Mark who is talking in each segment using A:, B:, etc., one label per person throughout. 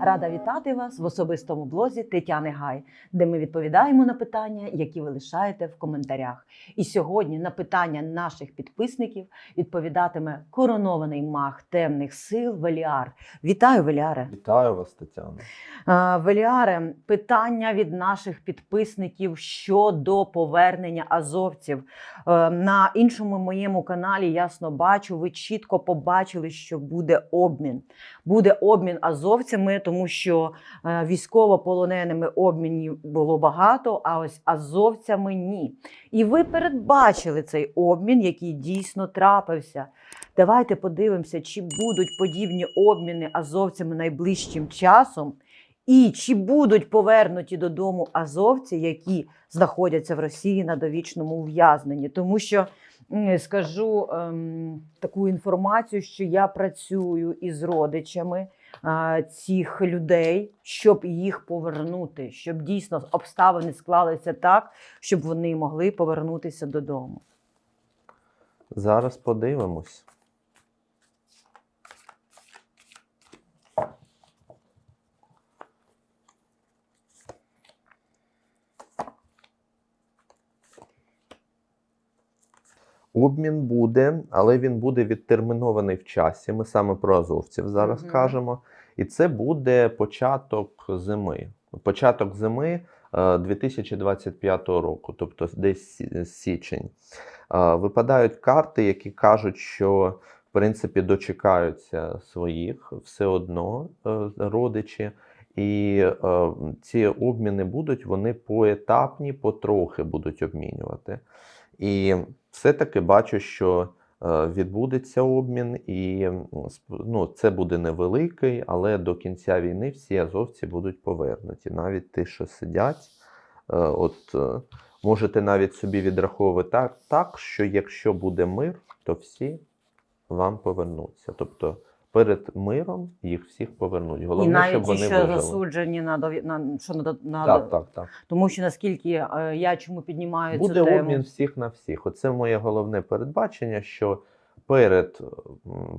A: Рада вітати вас в особистому блозі Тетяни Гай, де ми відповідаємо на питання, які ви лишаєте в коментарях. І сьогодні на питання наших підписників відповідатиме коронований маг темних сил Веліар. Вітаю, Веліаре!
B: Вітаю вас, Тетяна.
A: Веліаре, питання від наших підписників щодо повернення азовців. Е, На іншому моєму каналі ясно бачу, ви чітко побачили, що буде обмін. Буде обмін азовцями, тому що е, військовополоненими обмінів було багато, а ось азовцями ні. І ви передбачили цей обмін, який дійсно трапився. Давайте подивимося, чи будуть подібні обміни азовцями найближчим часом. І чи будуть повернуті додому азовці, які знаходяться в Росії на довічному ув'язненні? Тому що скажу ем, таку інформацію, що я працюю із родичами цих людей, щоб їх повернути, щоб дійсно обставини склалися так, щоб вони могли повернутися додому.
B: Зараз подивимось. Обмін буде, але він буде відтермінований в часі. Ми саме про азовців зараз
A: Мгм.
B: кажемо. І це буде початок зими. Початок зими е, 2025 року, тобто десь січень. Е, Випадають карти, які кажуть, що в принципі дочекаються своїх все одно е, родичі. І е, ці обміни будуть, вони поетапні, потрохи будуть обмінювати. І все-таки бачу, що е, відбудеться обмін, і ну, це буде невеликий, але до кінця війни всі азовці будуть повернуті. Навіть ті, що сидять, е, от е, можете навіть собі відраховувати так, так, що якщо буде мир, то всі вам повернуться. Тобто перед миром їх всіх повернуть. Головне,
A: і навіть
B: щоб вони
A: що
B: вижили.
A: засуджені на дові... на що на, на...
B: Так, так, так.
A: тому що наскільки е, я чому піднімаю
B: Буде
A: цю тему.
B: обмін всіх на всіх. Оце моє головне передбачення, що перед,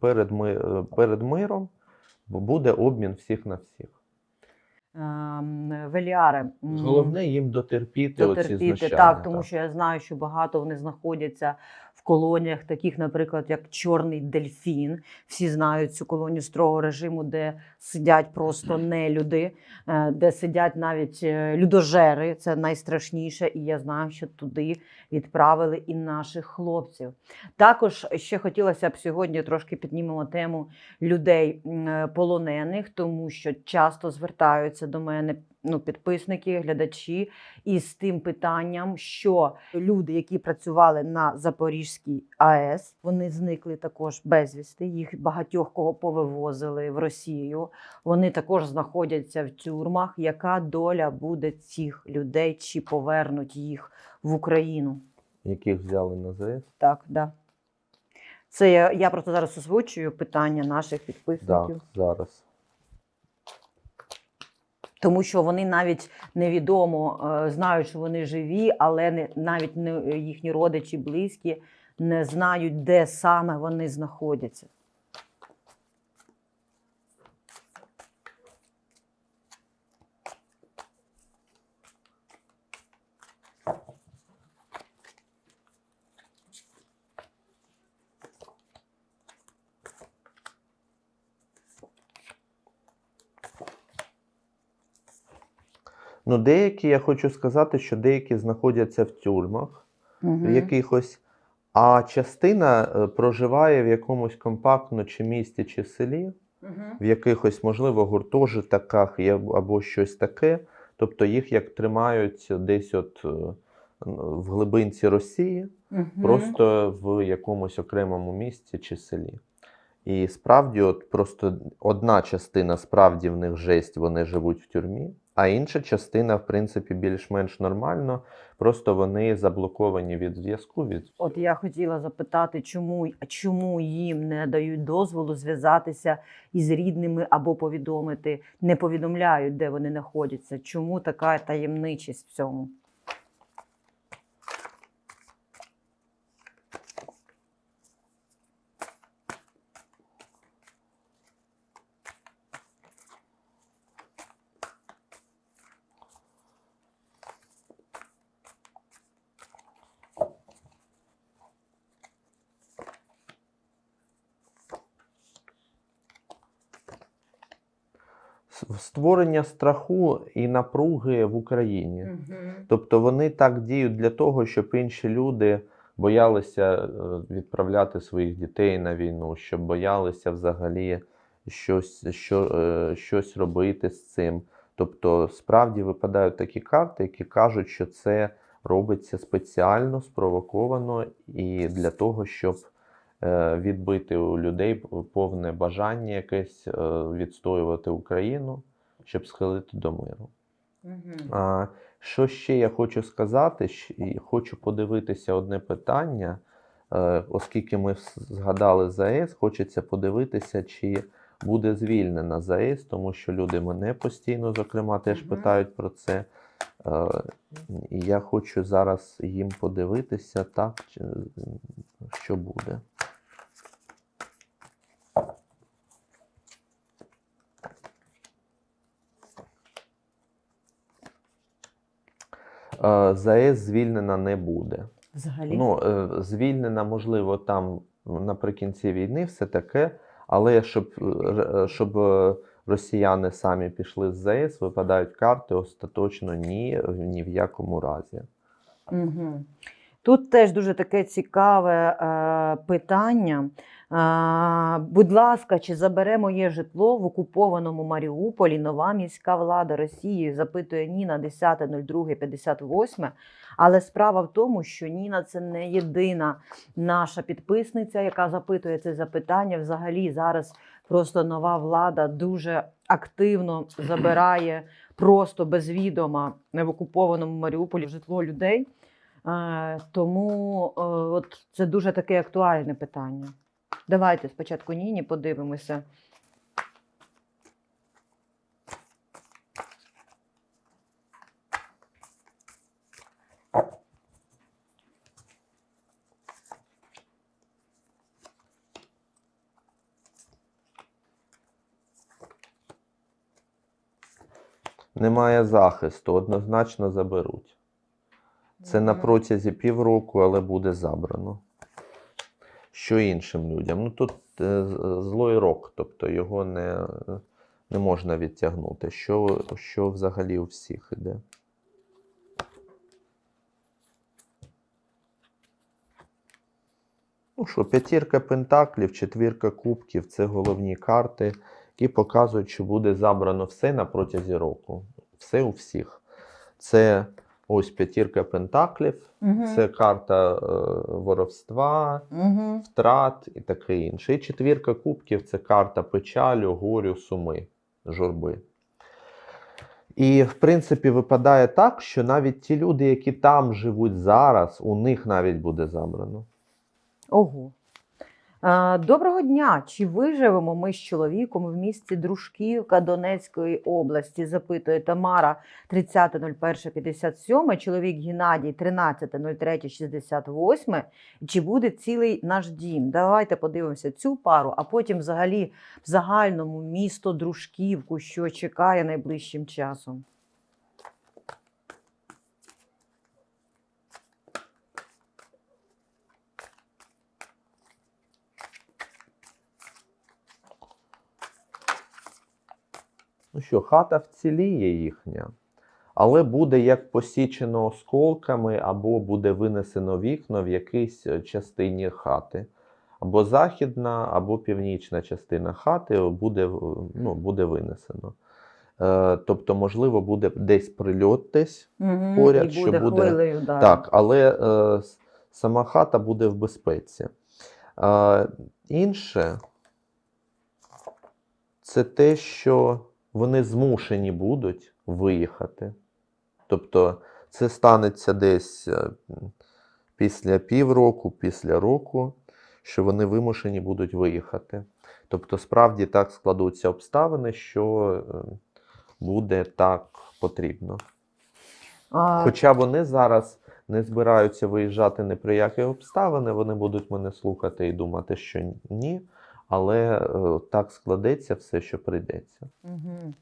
B: перед, ми, е, перед миром буде обмін всіх на всіх.
A: Ем, Веліаре. м,
B: Головне їм дотерпіти, оці знущання.
A: Так, тому що я знаю, що багато вони знаходяться в колоніях, таких, наприклад, як Чорний Дельфін. Всі знають цю колонію строгого режиму, де сидять просто нелюди, е, де сидять навіть е, людожери. Це найстрашніше. І я знаю, що туди відправили і наших хлопців. Також ще хотілося б сьогодні трошки піднімемо тему людей е, полонених, тому що часто звертаються до мене ну, підписники, глядачі із тим питанням, що люди, які працювали на Запорізькій АЕС, вони зникли також безвісти. Їх багатьох кого повивозили в Росію. Вони також знаходяться в тюрмах. Яка доля буде цих людей, чи повернуть їх в Україну?
B: Яких взяли на ЗС?
A: Так, да. Це я, я просто зараз озвучую питання наших
B: Так,
A: підписників.
B: зараз.
A: Тому що вони навіть невідомо е, знають, що вони живі, але не, навіть не, їхні родичі, близькі не знають, де саме вони знаходяться.
B: Ну, деякі, я хочу сказати, що деякі знаходяться в тюрмах. в якихось, а частина е, проживає в якомусь компактно чи місті, чи селі, в якихось, можливо, гуртожитках або щось таке. Тобто їх як тримають десь от е, в глибинці Росії, просто в якомусь окремому місті чи селі. І справді, от просто одна частина справді в них жесть, вони живуть в тюрмі, а інша частина, в принципі, більш-менш нормально, просто вони заблоковані від зв'язку. Від
A: От я хотіла запитати, чому, чому їм не дають дозволу зв'язатися із рідними або повідомити, не повідомляють, де вони знаходяться. Чому така таємничість в цьому?
B: Створення страху і напруги в Україні. Тобто вони так діють для того, щоб інші люди боялися е, відправляти своїх дітей на війну, щоб боялися взагалі щось, що, е, щось робити з цим. Тобто, справді випадають такі карти, які кажуть, що це робиться спеціально, спровоковано і для того, щоб відбити у людей повне бажання якесь е, відстоювати Україну, щоб схилити до миру. А, що ще я хочу сказати? І Хочу подивитися одне питання, е, оскільки ми згадали ЗАЕС, хочеться подивитися, чи буде звільнена ЗАЕС, тому що люди мене постійно, зокрема, теж
A: Мгм.
B: питають про це. Е, І я хочу зараз їм подивитися, так, що буде. ЗАЕС звільнена не буде.
A: Взагалі.
B: Ну, е, звільнена, можливо, там наприкінці війни все таке, але щоб, е, щоб е, росіяни самі пішли з ЗАЕС, випадають карти остаточно ні, ні в якому разі.
A: Угу. Тут теж дуже таке цікаве е, питання. Будь ласка, чи забере моє житло в окупованому Маріуполі нова міська влада Росії? Запитує Ніна 10.02.58. Але справа в тому, що Ніна це не єдина наша підписниця, яка запитує це запитання. Взагалі зараз просто нова влада дуже активно забирає просто без відома в окупованому Маріуполі житло людей. Тому е, от це дуже таке актуальне питання. Давайте спочатку Ніні подивимося.
B: Немає захисту, однозначно заберуть. Це на протязі півроку, але буде забрано. Що іншим людям? Ну тут е, злой рок, тобто його не, не можна відтягнути. Що, що взагалі у всіх іде? Ну що, п'ятірка пентаклів, четвірка кубків це головні карти, які показують, що буде забрано все на протязі року. Все у всіх. Це ось п'ятірка пентаклів,
A: Мгм.
B: це карта е, воровства,
A: Мгм.
B: втрат і таке інше. І четвірка кубків це карта печалю, горю, суми, журби. І, в принципі, випадає так, що навіть ті люди, які там живуть зараз, у них навіть буде забрано.
A: Ого. Е, Доброго дня! Чи виживемо ми з чоловіком в місті Дружківка Донецької області? Запитує Тамара 30.01.57, чоловік Геннадій 13.03.68. Чи буде цілий наш дім? Давайте подивимося цю пару, а потім взагалі в загальному місто Дружківку, що чекає найближчим часом.
B: Що, хата вціліє їхня, але буде як посічено осколками, або буде винесено вікно в якійсь е, частині хати. Або західна, або північна частина хати буде, ну, буде винесено. Е, тобто, можливо, буде десь прильот десь.
A: Мгм,
B: Поряд,
A: І
B: що
A: буде
B: буде-
A: хвилею удару.
B: Так, але е, сама хата буде в безпеці. Е, інше це те, що вони змушені будуть виїхати. Тобто це станеться десь е, після півроку, після року, що вони вимушені будуть виїхати. Тобто, справді так складуться обставини, що е, буде так потрібно.
A: А,
B: Хоча вони зараз не збираються виїжджати ні при які обставини, вони будуть мене слухати і думати, що ні. Але е, так складеться все, що прийдеться.
A: Угу.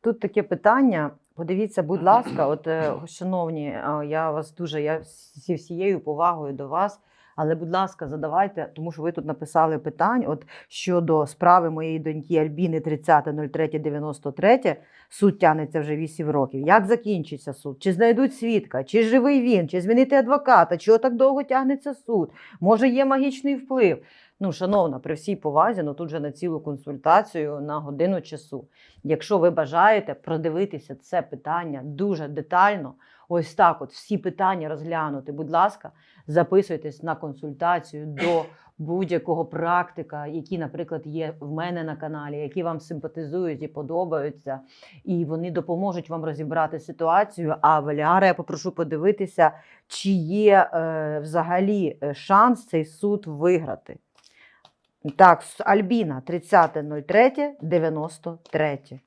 A: Тут таке питання. Подивіться, будь ласка, от, е, шановні, е, я вас дуже, я зі всією повагою до вас Але, будь ласка, задавайте, тому що ви тут написали питань от щодо справи моєї доньки Альбіни 30.03.93, суд тягнеться вже 8 років. Як закінчиться суд? Чи знайдуть свідка? Чи живий він? Чи змінити адвоката? Чого так довго тягнеться суд? Може, є магічний вплив? Ну, шановна, при всій повазі, ну тут же на цілу консультацію на годину часу. Якщо ви бажаєте продивитися це питання дуже детально, ось так, от всі питання розглянути, будь ласка, записуйтесь на консультацію до будь-якого практика, які, наприклад, є в мене на каналі, які вам симпатизують і подобаються, і вони допоможуть вам розібрати ситуацію. А Валіара, я попрошу подивитися, чи є е, взагалі е, шанс цей суд виграти. Так, Альбіна, 30.03.93.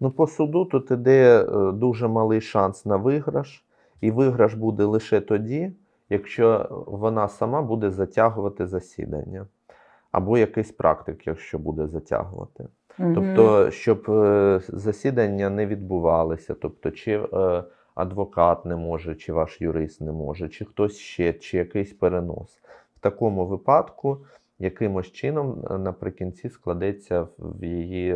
B: Ну, по суду тут іде е, дуже малий шанс на виграш, і виграш буде лише тоді, якщо вона сама буде затягувати засідання, або якийсь практик, якщо буде затягувати. Тобто, щоб е, засідання не відбувалися, тобто, чи е, адвокат не може, чи ваш юрист не може, чи хтось ще, чи якийсь перенос. В такому випадку якимось чином наприкінці складеться в- її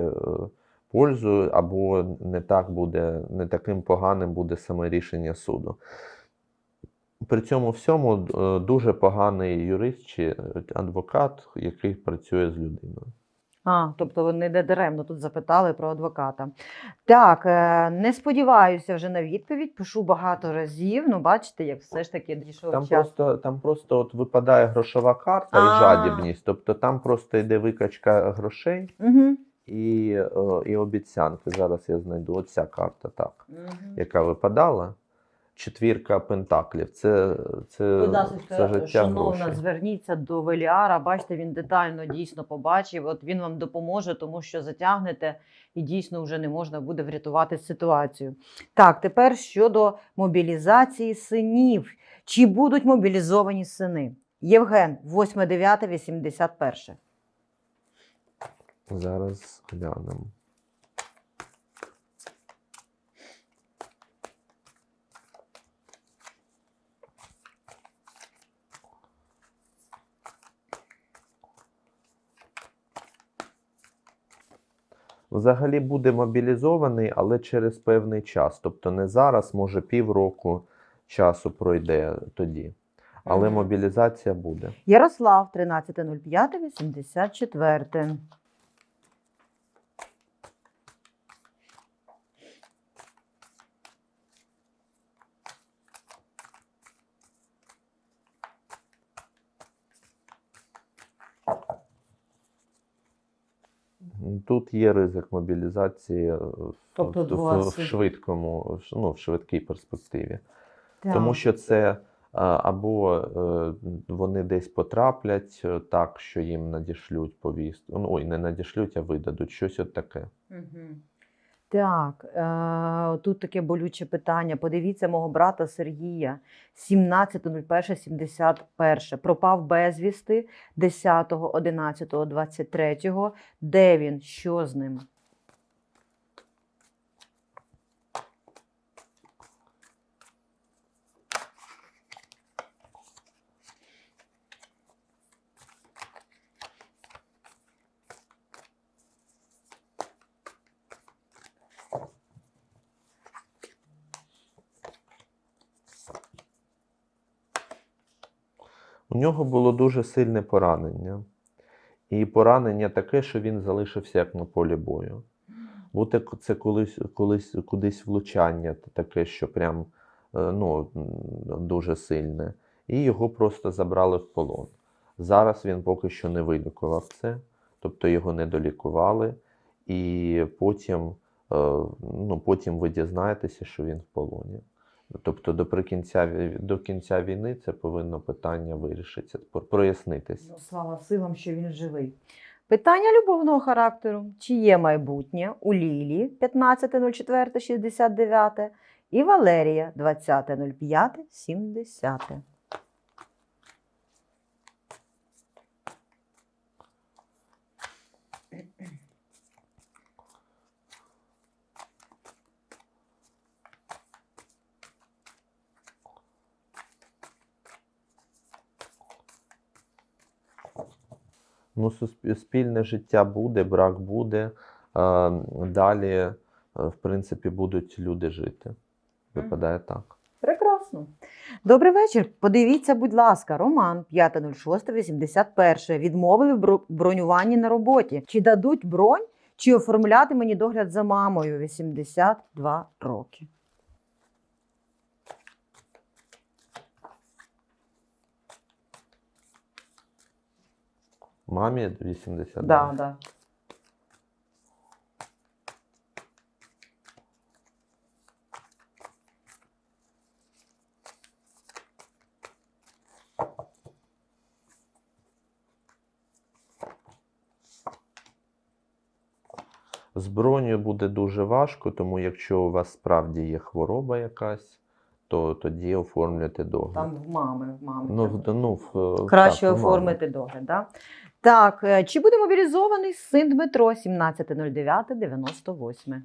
B: пользу, або не так буде, не таким поганим буде саме рішення суду. При цьому всьому е, дуже поганий юрист чи адвокат, який працює з людиною.
A: А, тобто вони не даремно тут запитали про адвоката. Так, е, не сподіваюся вже на відповідь. Пишу багато разів. Ну, бачите, як все ж таки дійшов
B: Там
A: час.
B: просто, там просто от випадає грошова карта
A: А.
B: і жадібність. Тобто там просто йде викачка грошей
A: Угу.
B: І, е, і обіцянки. Зараз я знайду оця карта, так, яка випадала. Четвірка пентаклів. Це, це,
A: Будь
B: це життя
A: шановна,
B: грошей.
A: зверніться до Веліара. Бачите, він детально дійсно побачив. От він вам допоможе, тому що затягнете і дійсно вже не можна буде врятувати ситуацію. Так, тепер щодо мобілізації синів. Чи будуть мобілізовані сини? Євген, 8, 9, 81.
B: Зараз глянемо. Взагалі буде мобілізований, але через певний час. Тобто не зараз, може півроку часу пройде тоді. Але мобілізація буде.
A: Ярослав, 13.05,
B: Тут є ризик мобілізації е,
A: Тобто
B: в, в, швидкому, ну, в швидкій перспективі.
A: Так.
B: Тому що це або е, вони десь потраплять е, так, що їм надішлють повістку. Ну, ой, не надішлють, а видадуть щось от таке.
A: Мгм. Так, е, тут таке болюче питання. Подивіться мого брата Сергія, 17.01.71. Пропав безвісти 10.11.23. Де він? Що з ним?
B: У нього було дуже сильне поранення. І поранення таке, що він залишився як на полі бою. Бути це колись, колись кудись влучання таке, що прям е, ну, дуже сильне. І його просто забрали в полон. Зараз він поки що не вилікував це, тобто його не долікували, і потім, е, ну, потім ви дізнаєтеся, що він в полоні. Тобто до, прикінця, ві- до кінця війни це повинно питання вирішитися, про- прояснитися.
A: Ну, слава силам, що він живий. Питання любовного характеру. Чи є майбутнє у Лілі 15.04.69 і Валерія 20.05.70?
B: Ну, спільне життя буде, брак буде. а, Далі, е, в принципі, будуть люди жити. Випадає так.
A: Прекрасно. Добрий вечір. Подивіться, будь ласка, Роман 5.06.81. Відмовили в бронюванні на роботі. Чи дадуть бронь, чи оформляти мені догляд за мамою 82 роки.
B: Мамі 80.
A: Да, да.
B: З бронею буде дуже важко, тому якщо у вас справді є хвороба якась, то тоді оформлюйте догляд.
A: Там в мами, в мами.
B: ну, в, ну, в,
A: Краще
B: так, в мами.
A: оформити догляд. Да? Так, е, чи буде мобілізований син Дмитро 17.09.98?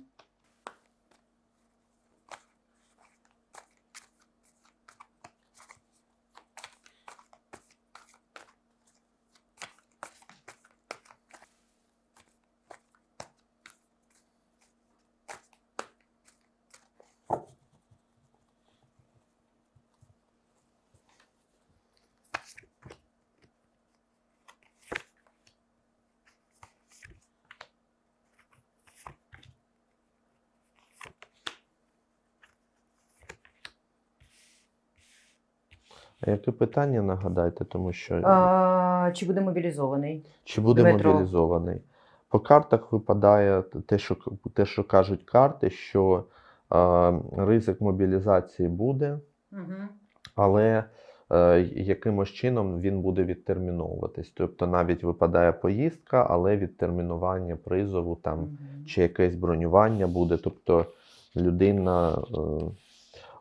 B: А Яке питання нагадайте, тому що
A: А, чи буде мобілізований?
B: чи буде
A: Дмитро.
B: мобілізований? По картах випадає те, що, те, що кажуть карти, що е, ризик мобілізації буде,
A: Угу.
B: але е, якимось чином він буде відтерміновуватись. Тобто навіть випадає поїздка, але відтермінування призову там чи якесь бронювання буде. Тобто людина е,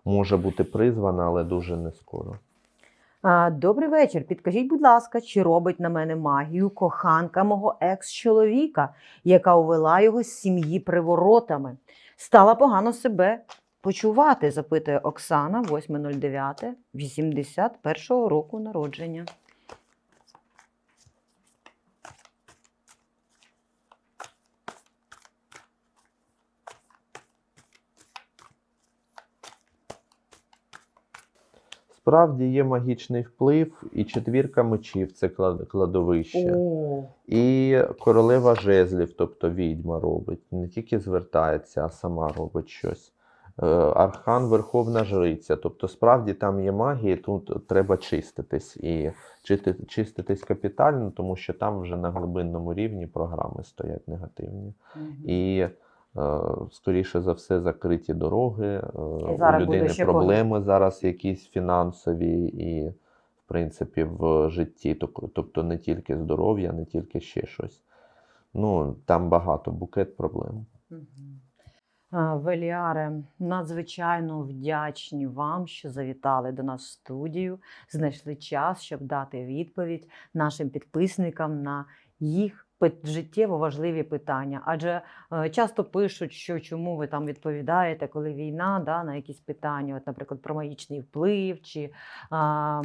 B: може бути призвана, але дуже не скоро.
A: Добрий вечір. Підкажіть, будь ласка, чи робить на мене магію коханка мого екс-чоловіка, яка увела його з сім'ї приворотами? Стала погано себе почувати, запитує Оксана, 8.09, 81 року народження.
B: Справді є магічний вплив, і четвірка мечів це кладовище.
A: О,
B: І королева жезлів, тобто відьма робить, не тільки звертається, а сама робить щось. Е, Архан Верховна Жриця. Тобто, справді там є магія, тут треба чиститись. І чиститись капітально, тому що там вже на глибинному рівні програми стоять негативні.
A: мгм.
B: І скоріше за все закриті дороги. е,
A: І
B: У
A: зараз
B: людини
A: ще
B: проблеми зараз якісь фінансові і, в принципі, в житті. Тобто не тільки здоров'я, не тільки ще щось. Ну, там багато букет проблем.
A: Мгм. Веліаре, надзвичайно вдячні вам, що завітали до нас в студію, знайшли час, щоб дати відповідь нашим підписникам на їх життєво важливі питання. Адже е, часто пишуть, що чому ви там відповідаєте, коли війна, да, на якісь питання, от, наприклад, про магічний вплив, чи а,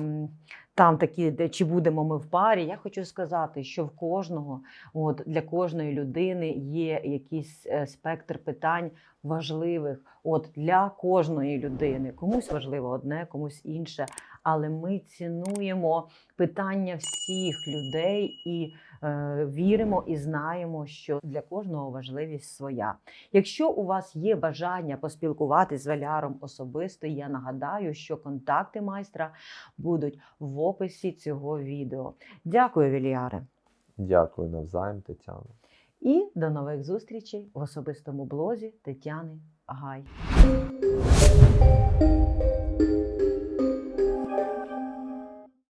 A: там такі, чи будемо ми в парі. Я хочу сказати, що в кожного, от для кожної людини є якийсь е, спектр питань важливих. От для кожної людини. Комусь важливо одне, комусь інше. Але ми цінуємо питання всіх людей і віримо і знаємо, що для кожного важливість своя. Якщо у вас є бажання поспілкуватися з Валяром особисто, я нагадаю, що контакти майстра будуть в описі цього відео. Дякую, Віліаре.
B: Дякую навзаєм, Тетяно.
A: І до нових зустрічей в особистому блозі Тетяни Гай.